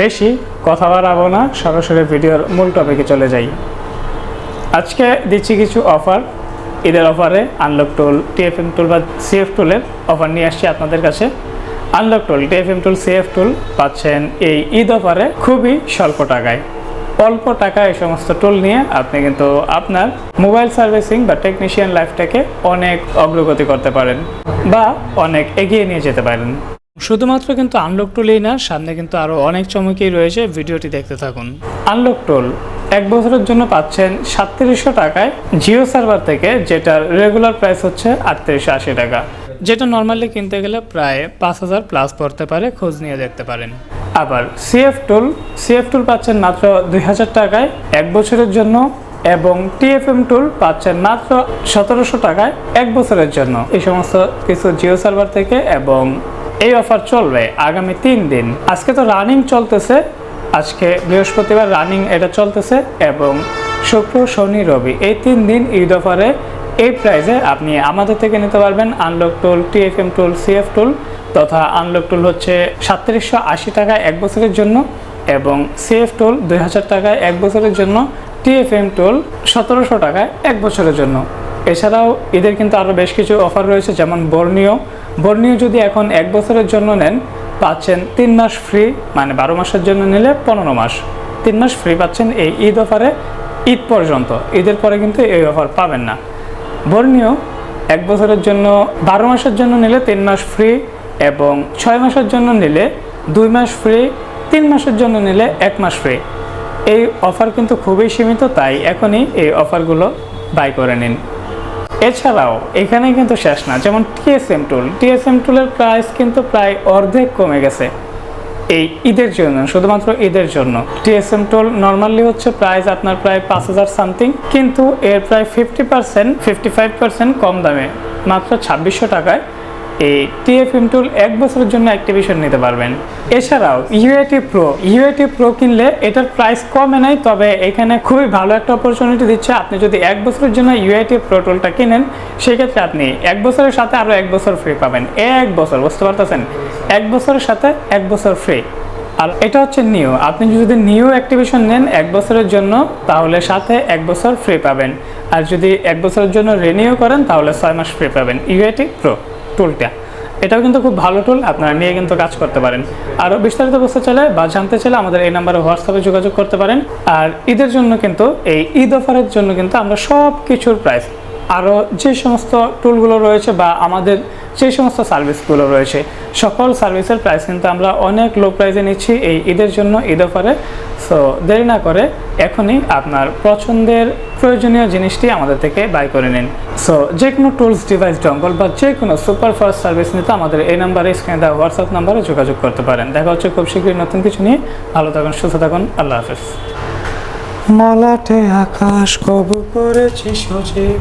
বেশি কথা বাড়াবো না, সরাসরি ভিডিওর মূল টপিকে চলে যাই। আজকে দিচ্ছি কিছু অফার ঈদের অফারে আনলক টুল টিএফএম টুল বা সিএফ টুলের অফার নিয়ে আসছি আপনাদের কাছে। Unlock tool TFM tool CF tool পাচ্ছেন এই ঈদ অফারে খুবই স্বল্প টাকায়। অল্প টাকায় এই সমস্ত টুল নিয়ে আপনি কিন্তু আপনার মোবাইল সার্ভিসিং বা টেকনিশিয়ান লাইফটাকে অনেক অগ্রগতি করতে পারেন বা অনেক এগিয়ে নিয়ে যেতে পারেন। শুধুমাত্র কিন্তু আনলক টুলই না, সামনে কিন্তু আরও অনেক চমকেই রয়েছে, ভিডিওটি দেখতে থাকুন। আনলক টুল এক বছরের জন্য পাচ্ছেন সাতত্রিশশো টাকায় জিও সার্ভার থেকে, যেটার রেগুলার প্রাইস হচ্ছে আটত্রিশশো আশি টাকা। যেটা নর্মালি কিনতে গেলে প্রায় পাঁচ হাজার প্লাস পড়তে পারে, খোঁজ নিয়ে দেখতে পারেন। আবার সিএফ টুল সিএফ টুল পাচ্ছেন মাত্র দুই হাজার টাকায় এক বছরের জন্য, এবং টিএফএম টুল পাচ্ছেন মাত্র সতেরোশো টাকায় এক বছরের জন্য। এই সমস্ত কিছু জিও সার্ভার থেকে এবং এই অফার চলবে আগামী তিন দিন। আজকে তো রানিং চলতেছে। আজকে বৃহস্পতিবার রানিং এটা চলতেছে এবং শুক্র, শনি, রবি এই তিন দিন ঈদ অফারে এই প্রাইজে আপনি আমাদের থেকে নিতে পারবেন unlock tool TFM tool CF tool তথা আনলক টুল হচ্ছে সাতত্রিশশো আশি টাকায় এক বছরের জন্য এবং সিএফ টুল দুই হাজার টাকায় এক বছরের জন্য টিএফএম টুল সতেরোশো টাকায় এক বছরের জন্য। এছাড়াও ঈদের কিন্তু আরও বেশ কিছু অফার রয়েছে যেমন বর্ণীয় বর্ণীয় যদি এখন এক বছরের জন্য নেন, পাচ্ছেন তিন মাস ফ্রি মানে বারো মাসের জন্য নিলে পনেরো মাস। তিন মাস ফ্রি পাচ্ছেন এই ঈদ অফারে ঈদ পর্যন্ত। ঈদের পরে কিন্তু এই অফার পাবেন না। বর্ণীয় এক বছরের জন্য, বারো মাসের জন্য নিলে তিন মাস ফ্রি এবং ছয় মাসের জন্য নিলে দুই মাস ফ্রি তিন মাসের জন্য নিলে এক মাস ফ্রি এই অফার কিন্তু খুবই সীমিত, তাই এখনই এই অফারগুলো বাই করে নিন। এছাড়াও এখানে কিন্তু শেষ না, যেমন টিএসএম টুল টিএসএম টুলের প্রাইস কিন্তু প্রায় অর্ধেক কমে গেছে এই ঈদের জন্য, শুধুমাত্র ঈদের জন্য। টিএসএম টুল নর্মালি হচ্ছে প্রাইস আপনার প্রায় পাঁচ হাজার সামথিং কিন্তু এর প্রায় fifty percent fifty five percent কম দামে, মাত্র ছাব্বিশশো টাকায়। এই টিএফএম টুল এক বছরের জন্য অ্যাক্টিভেশন নিতে পারবেন। এছাড়াও ইউএটি প্রো ইউএটি প্রো কিনলে এটার প্রাইস কমে নাই, তবে এখানে খুবই ভালো একটা অপরচুনিটি দিচ্ছে। আপনি যদি এক বছরের জন্য ইউআইটি প্রো টুলটা কিনেন, সেক্ষেত্রে আপনি এক বছরের সাথে আরও এক বছর ফ্রি পাবেন। এক বছর, বুঝতে পারতেছেন? এক বছরের সাথে এক বছর ফ্রি আর এটা হচ্ছে নিউ আপনি যদি নিউ অ্যাক্টিভেশন নেন এক বছরের জন্য, তাহলে সাথে এক বছর ফ্রি পাবেন। আর যদি এক বছরের জন্য রিনিউ করেন, তাহলে ছয় মাস ফ্রি পাবেন। ইউআইটি প্রো টুলটা এটাও কিন্তু খুব ভালো টুল আপনারা নিয়ে কিন্তু কাজ করতে পারেন। আরও বিস্তারিত বুঝতে চাইলে বা জানতে চাইলে আমাদের এই নাম্বারে হোয়াটসঅ্যাপে যোগাযোগ করতে পারেন। আর ঈদের জন্য কিন্তু, এই ঈদ অফারের জন্য কিন্তু আমরা সব কিছুর প্রাইস আরও যে সমস্ত টুলগুলো রয়েছে বা আমাদের যে সমস্ত সার্ভিসগুলো রয়েছে, সকল সার্ভিসের প্রাইস কিন্তু আমরা অনেক লো প্রাইসে নিচ্ছি এই ঈদের জন্য, ঈদ অফারে সো দেরি না করে এখনই আপনার পছন্দের প্রয়োজনীয় জিনিসটি আমাদের থেকে বাই করে নিন। সো যে কোনো টুলস ডিভাইস ডঙ্গল বা যে কোনো সুপার ফাস্ট সার্ভিস নিতে আমাদের এই নাম্বারে স্ক্রিনে দেওয়া হোয়াটসঅ্যাপ নাম্বারে যোগাযোগ করতে পারেন। দেখা হচ্ছে খুব শীঘ্রই নতুন কিছু নিয়ে। ভালো থাকুন, সুস্থ থাকুন। আল্লাহ হাফেজ। মলাটে আকাশ কবু করেছি সজীব।